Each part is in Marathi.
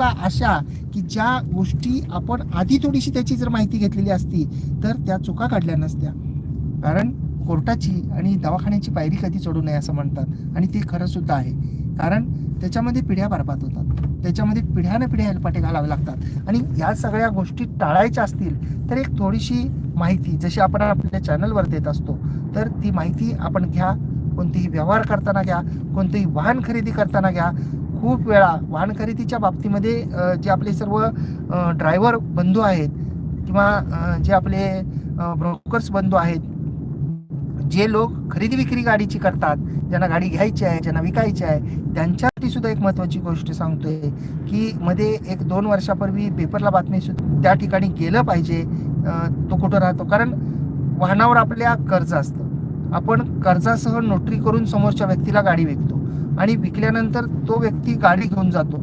चुका अशा की ज्या गोष्टी आपण आधी थोडीशी त्याची जर माहिती घेतलेली असती तर त्या चुका काढल्या नसत्या. कारण कोर्टाची आणि दवाखान्याची पायरी कधी चढू नये असं म्हणतात. आणि ते खरंसुद्धा आहे. कारण त्याच्यामध्ये पिढ्या बरबाद होतात. त्याच्यामध्ये पिढ्यानं पिढ्या हेलपाटे घालावे लागतात. आणि या सगळ्या गोष्टी टाळायच्या असतील तर एक थोडीशी माहिती जशी आपण आपल्या चॅनलवर देत असतो तर ती माहिती आपण घ्या. कोणतेही व्यवहार करताना घ्या. कोणतेही वाहन खरेदी करताना घ्या. खूप वेळा वाहन खरेदीच्या बाबतीमध्ये जे आपले सर्व ड्रायव्हर बंधू आहेत किंवा जे आपले ब्रोकर्स बंधू आहेत जे लोक खरेदी विक्री गाडीची करतात ज्यांना गाडी घ्यायची आहे ज्यांना विकायची आहे त्यांच्यासाठी सुद्धा एक महत्त्वाची गोष्ट सांगतोय की मध्ये एक दोन वर्षापूर्वी पेपरला बातमी सुद्धा त्या ठिकाणी गेलं पाहिजे तो कुठं राहतो. कारण वाहनावर आपल्या कर्ज असतं. आपण कर्जासह नोटरी करून समोरच्या व्यक्तीला गाडी विकतो. आणि विकल्यानंतर तो व्यक्ती गाडी घेऊन जातो.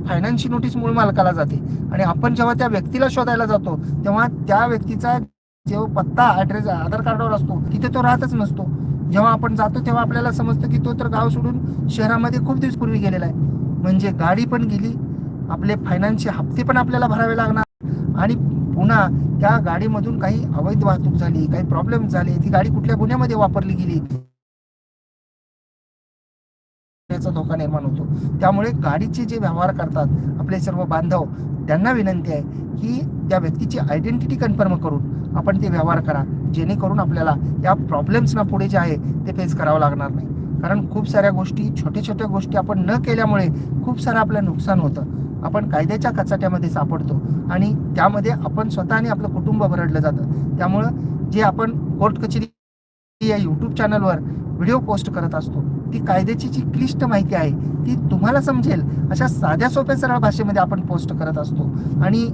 फायनान्सची नोटीस मूळ मालकाला जाते. आणि आपण जेव्हा त्या व्यक्तीला शोधायला जातो तेव्हा त्या व्यक्तीचा जेव्हा पत्ता ऍड्रेस आधार कार्डावर असतो तिथे तो राहतच नसतो. जेव्हा आपण जातो तेव्हा आपल्याला समजतं की तो तर गाव सोडून शहरामध्ये खूप दिवसपूर्वी गेलेला आहे. म्हणजे गाडी पण गेली आपले फायनान्सचे हप्ते पण आपल्याला भरावे लागणार आणि पुन्हा त्या गाडीमधून काही अवैध वाहतूक झाली काही प्रॉब्लेम झाले ती गाडी कुठल्या गुन्ह्यामध्ये वापरली गेली याचा धोका निर्माण होतो. त्यामुळे गाडीचे जे व्यवहार करतात आपले सर्व बांधव त्यांना विनंती आहे की त्या व्यक्तीची आयडेंटिटी कन्फर्म करून आपण ते व्यवहार करा. जेणेकरून आपल्याला या प्रॉब्लेम्सना पुढे जे आहे ते फेस करावं लागणार नाही. कारण खूप साऱ्या गोष्टी छोट्या छोट्या गोष्टी आपण न केल्यामुळे खूप सारं आपलं नुकसान होतं. आपण कायद्याच्या कचाट्यामध्ये सापडतो आणि त्यामध्ये आपण स्वतः आणि आपलं कुटुंब भरडलं जातं. त्यामुळं जे आपण कोर्ट कचेरी या यूट्यूब चॅनलवर व्हिडिओ पोस्ट करत असतो. ती कायद्याची जी क्लिष्ट माहिती आहे ती तुम्हाला समजेल. अशा साध्या सोप्या सरळ भाषेमध्ये आपण पोस्ट करत असतो. आणि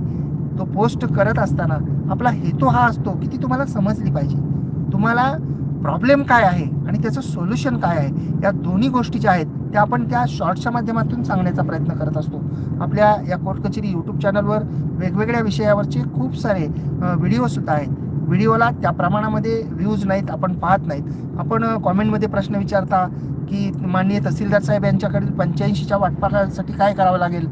तो पोस्ट करत असताना आपला हेतू हा असतो की ती तुम्हाला समजली पाहिजे. तुम्हाला प्रॉब्लेम काय आहे आणि त्याचं सोल्युशन काय आहे या दोन्ही गोष्टी ज्या आहेत त्या आपण त्या शॉर्ट्सच्या माध्यमातून सांगण्याचा प्रयत्न करत असतो. आपल्या या कोर्ट कचेरी यूट्यूब चॅनलवर वेगवेगळ्या विषयावरचे खूप सारे व्हिडिओसुद्धा आहेत. व्हिडिओला त्या प्रमाणामध्ये व्ह्यूज नाहीत आपण पाहत नाहीत. आपण कॉमेंटमध्ये प्रश्न विचारता की माननीय तहसीलदार साहेब यांच्याकडील पंच्याऐंशीच्या वाटपासाठी काय करावं लागेल?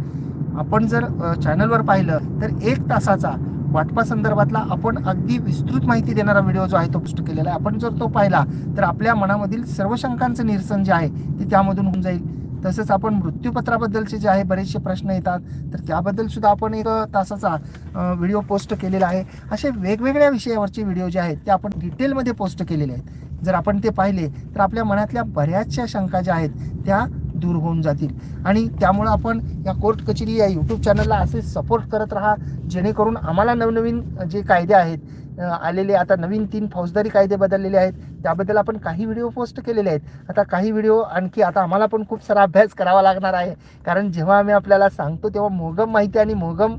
आपण जर चॅनलवर पाहिलं तर एक तासाचा वाटपा संदर्भातला आपण अगदी विस्तृत माहिती देणारा व्हिडिओ जो आहे तो पोस्ट केलेला आहे. आपण जर तो पाहिला तर आपल्या मनामधील सर्व शंकांचं निरसन जे आहे ते त्यामधून होऊन जाईल. तसंच आपण मृत्यूपत्राबद्दलचे जे आहे बरेचसे प्रश्न येतात. तर त्याबद्दल सुद्धा आपण एक तासाचा व्हिडिओ पोस्ट केलेला आहे. असे वेगवेगळ्या विषयावरचे व्हिडिओ जे आहेत ते आपण डिटेलमध्ये पोस्ट केलेले आहेत. जर आपण ते पाहिले तर आपल्या मनातल्या बऱ्याचशा शंका ज्या आहेत त्या दूर होऊन जातील. आणि त्यामुळं आपण या कोर्ट कचेरी या यूट्यूब चॅनलला असे सपोर्ट करत राहा जेणेकरून आम्हाला नवनवीन जे कायदे आहेत आलेले आता नवीन तीन फौजदारी कायदे बदललेले आहेत त्याबद्दल आपण काही व्हिडिओ पोस्ट केलेले आहेत. आता काही व्हिडिओ आणखी आता आम्हाला पण खूप सारा अभ्यास करावा लागणार आहे. कारण जेव्हा आम्ही आपल्याला सांगतो तेव्हा मोगम माहिती आणि मोगम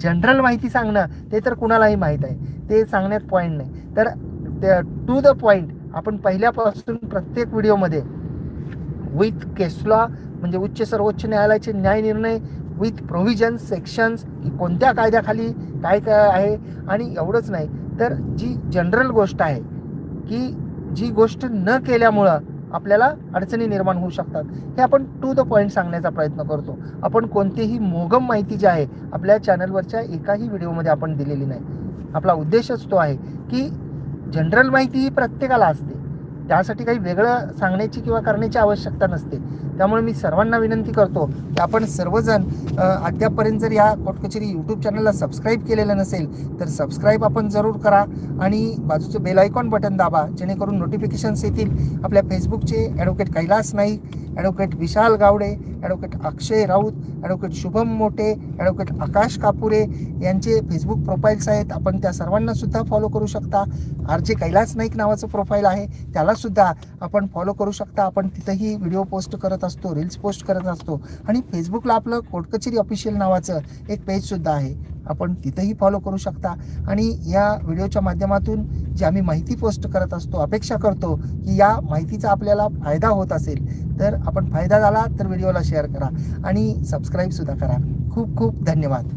जनरल माहिती सांगणं ते तर कुणालाही माहीत आहे. ते सांगण्यात पॉईंट नाही. तर टू द पॉईंट आपण पहिल्यापासून प्रत्येक व्हिडिओमध्ये विथ केसलॉ म्हणजे उच्च सर्वोच्च न्यायालयाचे न्याय निर्णय विथ प्रोव्हिजन सेक्शन्स की कोणत्या कायद्याखाली काय काय आहे? आणि एवढंच नाही तर जी जनरल गोष्ट आहे की जी गोष्ट न केल्यामुळं आपल्याला अडचणी निर्माण होऊ शकतात. हे आपण टू द पॉईंट सांगण्याचा प्रयत्न करतो. आपण कोणतीही मोगम माहिती जी आहे आपल्या चॅनलवरच्या एकाही व्हिडिओमध्ये आपण दिलेली नाही. आपला उद्देशच तो आहे की जनरल माहिती ही प्रत्येकाला असते. त्यासाठी काही वेगळं सांगण्याची किंवा करण्याची आवश्यकता नसते. त्यामुळे मी सर्वांना विनंती करतो की आपण सर्वजण अद्यापपर्यंत जर या कोटकचेरी यूट्यूब चॅनलला सबस्क्राईब केलेलं नसेल तर सबस्क्राईब आपण जरूर करा आणि बाजूचं बेल आयकॉन बटन दाबा जेणेकरून नोटिफिकेशन्स येतील. आपल्या फेसबुकचे advocate Kailas Naik advocate Vishal Gawade advocate Akshay Raut advocate Shubham Mote advocate Akash Kapure यांचे फेसबुक प्रोफाईल्स आहेत. आपण त्या सर्वांना सुद्धा फॉलो करू शकता. आर जे कैलास नाईक नावाचं प्रोफाईल आहे. त्यालासुद्धा आपण फॉलो करू शकता. आपण तिथंही व्हिडिओ पोस्ट करत असतो रील्स पोस्ट करत असतो. आणि फेसबुकला आपलं कोटकचेरी ऑफिशियल नावाचं एक पेजसुद्धा आहे. आपण तिथंही फॉलो करू शकता. आणि या व्हिडिओच्या माध्यमातून जी आम्ही माहिती पोस्ट करत असतो अपेक्षा करतो की या माहितीचा आपल्याला फायदा होत असेल तर आपण फायदा झाला तर व्हिडिओला शेअर करा. आणि सबस्क्राईबसुद्धा करा. खूप खूप धन्यवाद.